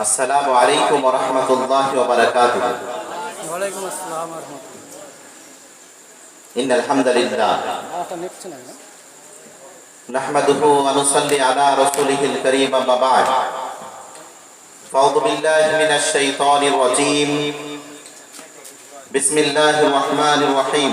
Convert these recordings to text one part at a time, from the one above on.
السلام عليكم ورحمة الله وبركاته ওয়ালাইকুম আসসালাম রহমতুল্লাহ إن الحمد لله আটা নেপছে না না? نحمده ونصلي على رسوله الكريم أما بعد فأعوذ بالله من الشيطان الرجيم بسم الله الرحمن الرحيم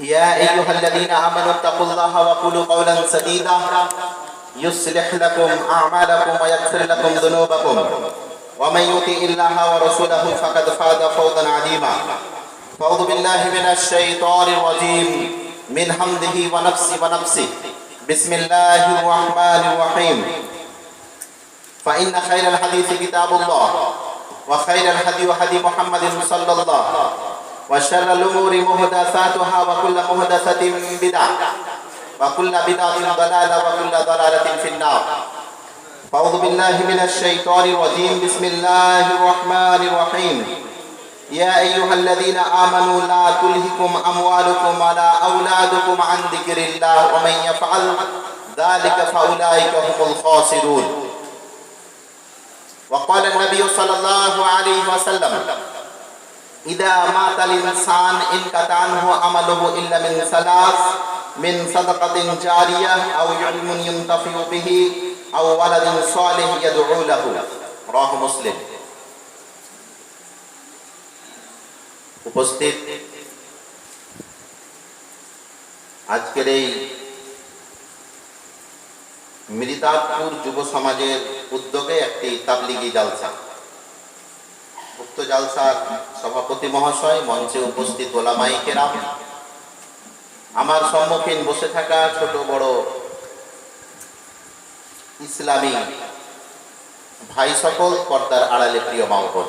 يا أيها الذين آمنوا اتقوا الله وقولوا قولا سديدا. يصلح لكم أعمالكم ويغفر لكم ذنوبكم. ومن يطع الله ورسوله فقد فاز فوزا عظيما. فأعوذ بالله من الشيطان الرجيم. من حمده ونفسه ونفسه. بسم الله الرحمن الرحيم. فإن خير الحديث كتاب الله. وخير الهدي هدي محمد صلى الله وشر الأمور محدثاتها وكل محدثة بدعة وكل بدعة ضلالة وكل ضلالة في النار. فأعوذ بالله من الشيطان الرجيم. بسم الله الرحمن الرحيم. يا أيها الذين آمنوا لا تلهكم أموالكم ولا أولادكم عن ذكر الله ومن يفعل ذلك فأولئك هم الخاسرون. وقال النبي صلى الله عليه وسلم إذا مات الإنسان انقطع عنه عمله إلا من ثلاث من صدقة جارية أو علم ينتفع به أو ولد صالح يدعو له رواه مسلم উপস্থিত আজকের এই মৃতাপুর যুব সমাজের উদ্যোগে একটি তাবলিগি জালসা উক্ত জালসার সভাপতি মহাশয়, মঞ্চে উপস্থিত ওলামাই কেরাম আমার সম্মুখীন বসে থাকা ছোট বড় ইসলামী ভাই সকল পর্দার আড়ালে প্রিয় মাওপন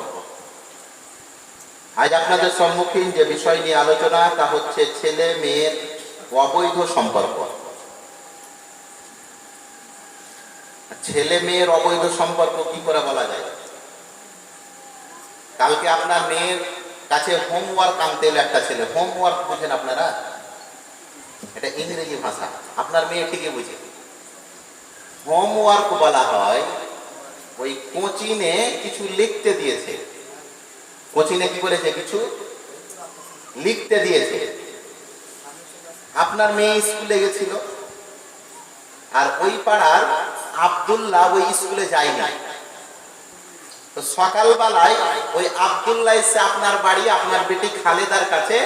আজ আপনাদের সম্মুখীন যে বিষয় নিয়ে আলোচনা, তা হচ্ছে ছেলে মেয়ের অবৈধ সম্পর্ক। ছেলে মেয়ের অবৈধ সম্পর্ক কি করে বলা যায়? কালকে আপনার মেয়ের কাছে হোমওয়ার্ক আনতে এলো একটা ছেলে। হোমওয়ার্ক বুঝেন আপনারা? এটা ইংরেজি ভাষা। আপনার মেয়ে ঠিকই বুঝে। হোমওয়ার্ক বলা হয়, ওই কোচিনে কিছু লিখতে দিয়েছে। কোচিনে কি করেছে কিছু? লিখতে দিয়েছে। আপনার মেয়ে স্কুলে গেছিল। আর ওই পাড়ার আব্দুল্লাহ ওই স্কুলে যায়নি তো সকালবেলায় ওই আব্দুল্লাহ এসে আপনার বাড়ি, আপনার বেটি খালেদার কাছে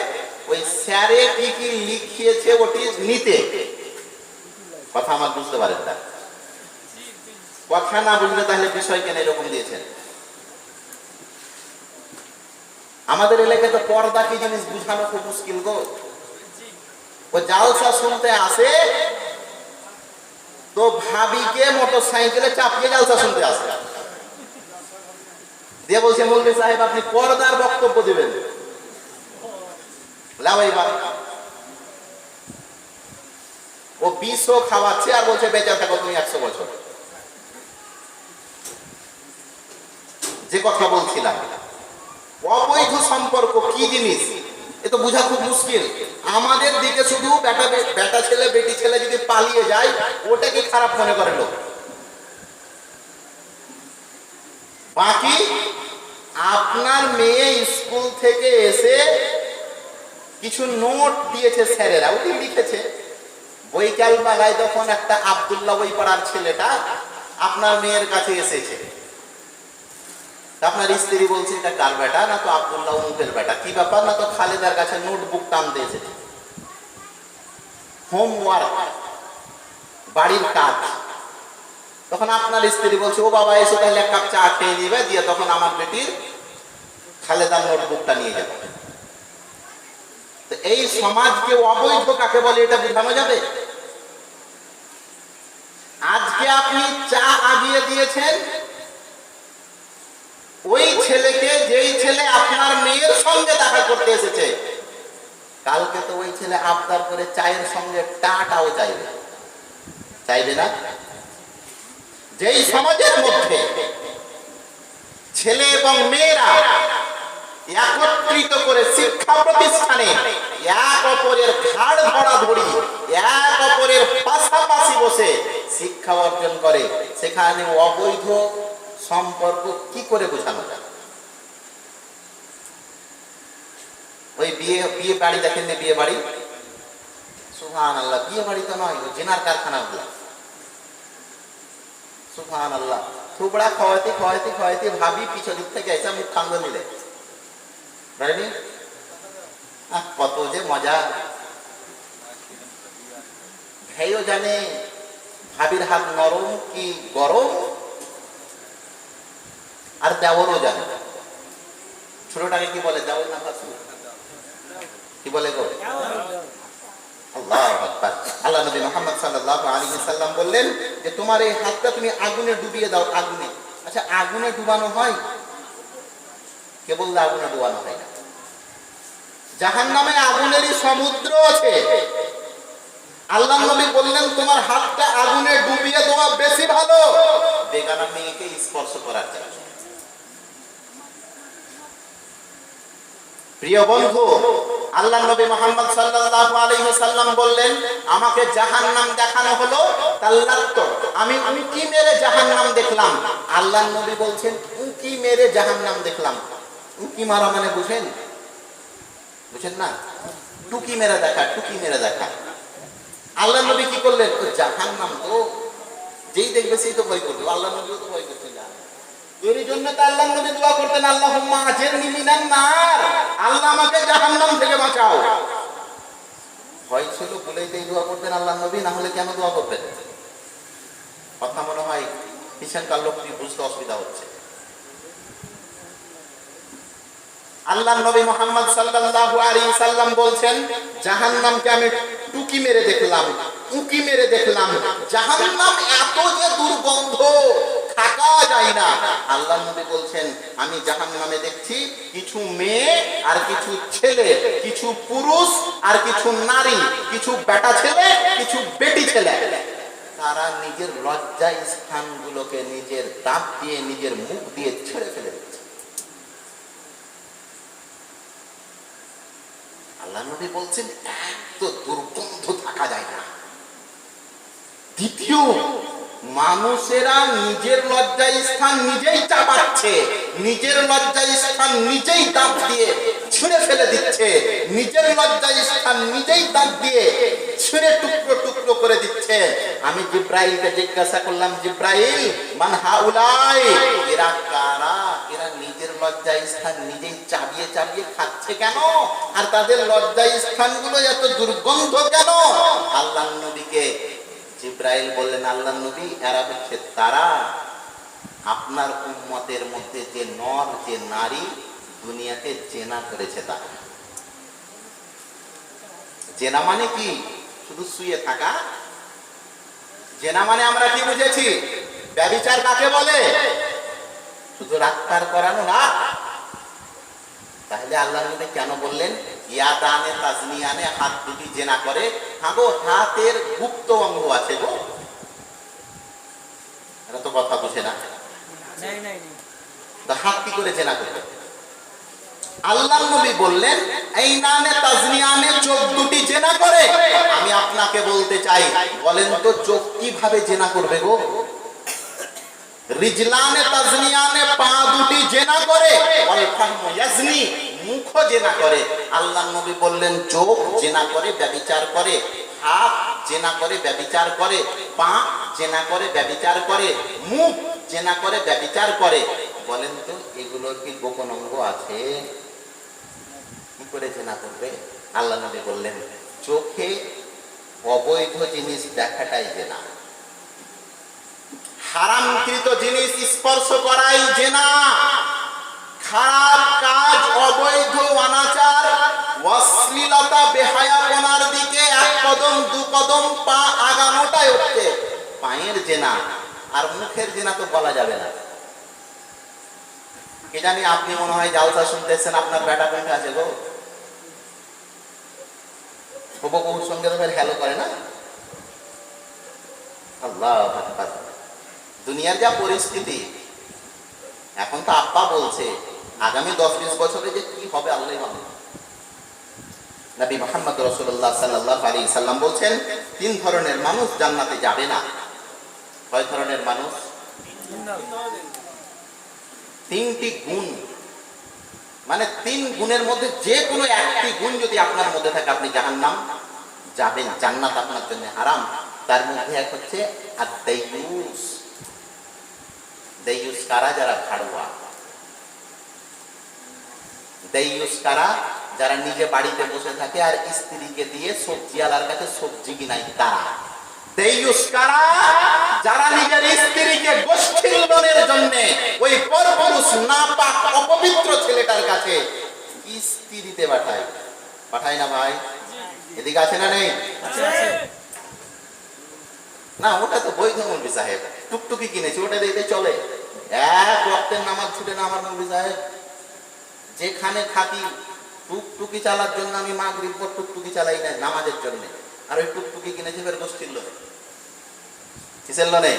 ওই স্যারে কি কি লিখিয়েছে ওটি নিতে। কথা আমার বুঝতে পারেন কথা না বুঝলে তাহলে বিষয় কেন এরকম দিয়েছেন? আমাদের এলাকায় তো পর্দা কি জিনিস বুঝানো খুব মুশকিল গো। ও জালসা শুনতে আসে, তো ভাবিকে মোটর সাইকেলে চাপিয়ে জালসা শুনতে আসে। দিয়ে সাহেব, আপনি পর্দার বক্তব্য ও খাওয়াচ্ছে আর বলছে বেঁচে থাকো তুমি একশো বছর। যে কথা বলছিলাম, অবৈধ সম্পর্ক কি জিনিস? এ তো বোঝা খুব মুশকিল। আমাদের দিকে শুধু বেটা বেটা ছেলে, বেটি ছেলে যদি পালিয়ে যায়, ওটা কি খারাপ মনে করে লোক? বাকি? আপনার মেয়ে স্কুল থেকে এসে কিছু নোট দিয়েছে স্যারেরা ওটি লিখেছে? বৈকাল বেলায় তখন একটা আবদুল্লাহ ওই পাড়ার ছেলেটা আপনার মেয়ের কাছে এসেছে। আপনার স্ত্রী বলছে, এটা কার বেটা? না তো আবদুল্লাহ উমুকের বেটা। কি ব্যাপার? না তো খালেদার কাছে নোটবুক টানতে এসেছে হোমওয়ার্ক, বাড়ির কাজ। তখন আপনার স্ত্রী বলছে, ও বাবা, এসে তাহলে এক কাপ চা খেয়ে নিবে। দিয়ে তখন আমার বেটির খালেদার নোটবুকটা নিয়ে যাবে। এই সমাজকে অবৈধ কাকে বলে এটা বোঝানো যাবে? আজকে আপনি চা আগিয়ে দিয়েছেন, ওই ছেলেকে যেই ছেলে আপনার মেয়ের সঙ্গে দেখা করতে এসেছে, কালকে তো ওই ছেলে আবদার করে চায়ের সঙ্গে টাটাও চাইবে। চাইবে না? যেই সমাজের মধ্যে ছেলে এবং মেয়েরা একত্রিত করে শিক্ষা প্রতিষ্ঠানে এক অপরের ঘাড় ধরা ধরি, এক অপরের পাশাপাশি বসে শিক্ষা অর্জন করে, সেখানে অবৈধ সম্পর্ক কি করে বোঝানো যায়? ওই বিয়ে বিয়ে বাড়ি দেখেন বিয়ে বাড়ি? সুহান আল্লাহ বিয়ে বাড়ি তো নয় জেনার কারখানা সুহান আল্লাহ থুবড়া খাওয়াতে খাওয়াতে খাওয়াতে ভাবি পিছন দিক থেকে এসে মুখ খান্দ নিলে। আহ, কত যে মজা। ভাইও জানে ভাবির হাত নরম কি গরম? আর দেওয়ারও জানে ছোটটাকে কি বলে? দেওয়ার না কি বলে গো? আল্লাহ নবী মোহাম্মদ সাল্লাল্লাহু আলাইহি সাল্লাম বললেন যে, তোমার এই হাতটা তুমি আগুনে ডুবিয়ে দাও, আগুনে। আচ্ছা আগুনে ডুবানো হয়? কে বললে আগুনে ডুবানো হয় না? জাহান নামে আগুনেরই সমুদ্র আছে। আল্লাহ নবী বললেন, তোমার হাতটা আগুনে ডুবিয়ে দেওয়া বেশি ভালো। বেগানা মেয়েকে স্পর্শ করার জন্য। প্রিয় বন্ধু আল্লাহ নবী মোহাম্মদ সাল্লাল্লাহু আলাইহি সাল্লাম বললেন, আমাকে জাহান্নাম দেখানো হলো তাল্লাত্ত। আমি উঁকি মেরে জাহান্নাম দেখলাম। আল্লাহ নবী বলছেন, উঁকি মেরে জাহান্নাম দেখলাম। উঁকি মারা মানে বুঝেন? বুঝেন না? টুকি মেরে দেখা, টুকি মেরে দেখা। আল্লাহ নবী কি করলেন? ও জাহান্নাম তো, যেই দেখবে সেই তো ভয় করবে আল্লাহ নবীও তো ভয় করছেন না। এর জন্য তো আল্লাহ নবী দোয়া করতেন আল্লাহ আজেরনি মিনান নার আল্লাহ আমাকে জাহান্নাম থেকে বাঁচাও। ভয় ছিল, বলেই দোয়া করতেন আল্লাহ নবী, না হলে কেন দোয়া করবেন? কথা মনে হয়, পিছনকার লোকটি বুঝতে অসুবিধা হচ্ছে। আল্লাহ নবী মোহাম্মদ সাল্লাল্লাহু আলাইহি সাল্লাম বলছেন, জাহান্নামকে আমি টুকি মেরে দেখলাম, উকি মেরে দেখলাম। জাহান্নাম এত যে দুর্গন্ধ থাকা না। আল্লাহ নবী বলছেন, আমি জাহান্নামে দেখছি কিছু মেয়ে আর কিছু ছেলে, কিছু পুরুষ আর কিছু নারী, কিছু বেটা ছেলে, কিছু বেটি ছেলে। তারা নিজের লজ্জা স্থানগুলোকে নিজের দাঁত দিয়ে, নিজের মুখ দিয়ে ছেড়ে ফেলে দিচ্ছে। আল্লাহ নবী বলছেন, এত দুর্গন্ধ থাকা যায় না। দ্বিতীয় মানুষেরা নিজের লজ্জা স্থান নিজেই চাপাচ্ছে, নিজের স্থান নিজেই দাঁত দিয়ে ছুঁড়ে ফেলে দিচ্ছে, নিজের স্থান নিজেই দাঁত দিয়ে ছুঁড়ে টুকরো টুকরো করে দিচ্ছে। আমি জিজ্ঞাসা করলাম, জিব্রাইল, মান হাউলাই, এরা কারা? এরা নিজের লজ্জা স্থান নিজেই চাবিয়ে চাবিয়ে খাচ্ছে কেন? আর তাদের লজ্জা স্থানগুলো এত দুর্গন্ধ কেন? আল্লাহ নবীকে জিব্রাইল বললেন, আল্লাহ নবী, এরা হচ্ছে তারা। আপনার উম্মতের মধ্যে যে নর, যে নারী দুনিয়াতে জেনা করেছে তারা। জেনা মানে কি? শুধু শুয়ে থাকা। জেনা মানে আমরা কি বুঝেছি? ব্যবিচার কাকে বলে? শুধু রাক্তার করানো না। তাহলে আল্লাহ নবী কেন বললেন ইয়া দানে তাজনিয়ানে হাত দুটি জেনা করে। হ্যাঁ গো হাতের গুপ্ত অঙ্গ আছে গো এটা তো কথা বুঝে না নাই নাই নাই তা হাত কি করে জেনা করবে আল্লাহ নবী বললেন, এই নামে তাজনিয়ানে চোখ দুটি জেনা করে। আমি আপনাকে বলতে চাই, বলেন তো চোখ কীভাবে জেনা করবে গো? রিজলানে তাজনিয়ানে পা দুটি জেনা করে ইয়াজনি মুখ জেনা করে। আল্লাহ নবী বললেন, চোখ জেনা করে ব্যভিচার করে, হাত জেনা করে ব্যভিচার করে, পা জেনা করে ব্যভিচার করে, মুখ জেনা করে ব্যভিচার করে। বলেন তো এগুলোর কি গোপন অঙ্গ আছে? কি করে জেনা করবে? আল্লাহ নবী বললেন, চোখে অবৈধ জিনিস দেখাটাই জেনা। হারামকৃত জিনিস স্পর্শ করাই জেনা। খারাপ কাজ, অবৈধ, অনাচার, অশ্লীলতা, বেহায়াপনার দিকে এক কদম, দু কদম পা আগানোটাই হচ্ছে পায়ের জেনা। আর মুখের জেনা তো বলা যাবে না। কে জানি আপনি মনে হয় জালসা শুনতেছেন, আপনার বেটা আছে গো? উপকুর সঙ্গে তো হ্যালো করে না? আল্লাহ দুনিয়ার যা পরিস্থিতি, এখন তো আব্বা বলছে, আগামী দশ বিশ বছরে যে কি হবে আল্লাহ ভালো। নবী মোহাম্মদ রসুল্লাহ সাল্লাহ আলী সাল্লাম বলছেন, তিন ধরনের মানুষ জান্নাতে যাবে না। কয় ধরনের মানুষ? তিনটি গুণ। মানে তিন গুণের মধ্যে যে কোনো একটি গুণ যদি আপনার মধ্যে থাকে, আপনি জাহান্নাম যাবেন। জান্নাত আপনার জন্য হারাম। তার মধ্যে এক হচ্ছে দেয়ুস দেয়ুস কারা? যারা ভাড়ুয়া দেয়ুস কারা? যারা নিজে বাড়িতে বসে থাকে আর স্ত্রীকে দিয়ে সবজি আলার কাছে সবজি কিনাই তারা। যারা নিজের স্ত্রীকে গোষ্ঠীলনের জন্য ওই পরপুরুষ না পাক অপবিত্র ছেলেটার কাছে স্ত্রীতে পাঠায়। পাঠায় না ভাই? এদিকে আছে না নেই? না ওটা তো বৈধ মৌলবি সাহেব। টুকটুকি কিনেছি ওটা দিতে চলে। এক রক্তের নামাজ ছুটে না আমার সাহেব। যেখানে থাকি টুকটুকি চালার জন্য আমি মাগরিব পর টুকটুকি চালাই না নামাজের জন্য। আর ওই টুকটুকি কিনেছি ফের গোষ্ঠীর লোক কিসের লোনে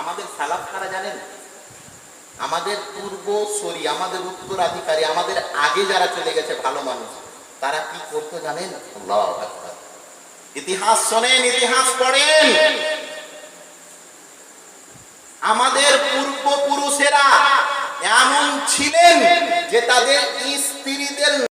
আমাদের সালাফ কারা জানেন? আমাদের পূর্ব সরি, আমাদের উত্তরাধিকারী, আমাদের আগে যারা চলে গেছে ভালো মানুষ, তারা কি করতো জানেন? ইতিহাস শোনেন, ইতিহাস পড়েন। আমাদের পূর্বপুরুষেরা এমন ছিলেন যে তাদের স্ত্রীদের